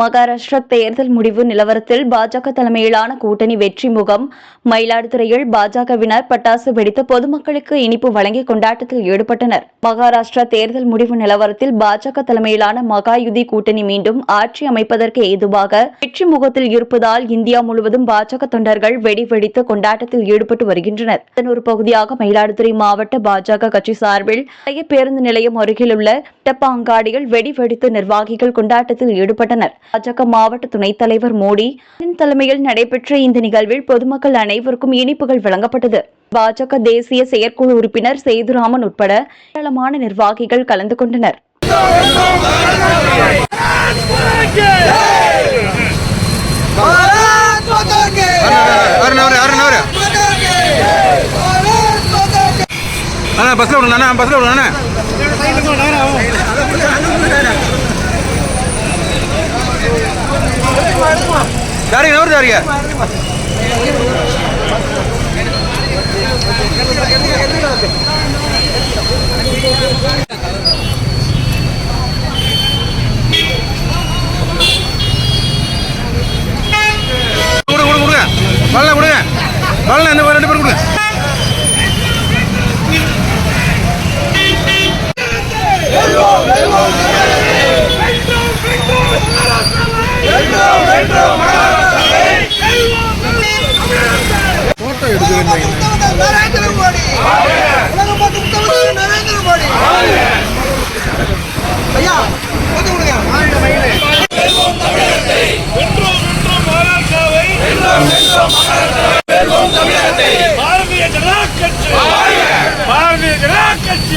மகாராஷ்டிரா தேர்தல் முடிவு நிலவரத்தில் பாஜக தலைமையிலான கூட்டணி வெற்றி முகம். மயிலாடுதுறையில் பாஜகவினர் பட்டாசு வெடித்து பொதுமக்களுக்கு இனிப்பு வழங்கி கொண்டாட்டத்தில் ஈடுபட்டனர். மகாராஷ்டிரா தேர்தல் முடிவு நிலவரத்தில் பாஜக தலைமையிலான மகாயுதி கூட்டணி மீண்டும் ஆட்சி அமைப்பதற்கு ஏதுவாக வெற்றி முகத்தில் இருப்பதால் இந்தியா முழுவதும் பாஜக தொண்டர்கள் வெடி வெடித்து கொண்டாட்டத்தில் ஈடுபட்டு வருகின்றனர். இதன் ஒரு பகுதியாக மயிலாடுதுறை மாவட்ட பாஜக கட்சி சார்பில் பேருந்து நிலையம் அருகிலுள்ள டப்பாங்காடியில் வெடி வெடித்து நிர்வாகிகள் கொண்டாட்டத்தில் ஈடுபட்டனர். பாஜக மாவட்ட துணைத் தலைவர் மோடி தலைமையில் நடைபெற்ற இந்த நிகழ்வில் பொதுமக்கள் அனைவருக்கும் இனிப்புகள் வழங்கப்பட்டது. பாஜக தேசிய செயற்குழு உறுப்பினர் சேதுராமன் உட்பட ஏராளமான நிர்வாகிகள் கலந்து கொண்டனர். பஸ்ல விடணும் பஸ்ல விடணும் அண்ணா தாரிங்க நவரு தாரிங்க கொடுங்க கொடுங்க கொடுங்க. பல்ல கொடுங்க. பல்ல இந்த ரெண்டு பேரும் கொடுங்க. முதல்வர் நரேந்திர மோடி உலக மக்கள் முதல்வர் நரேந்திர பாரதிய ஜனதா கட்சி. பாரதிய ஜனதா கட்சி.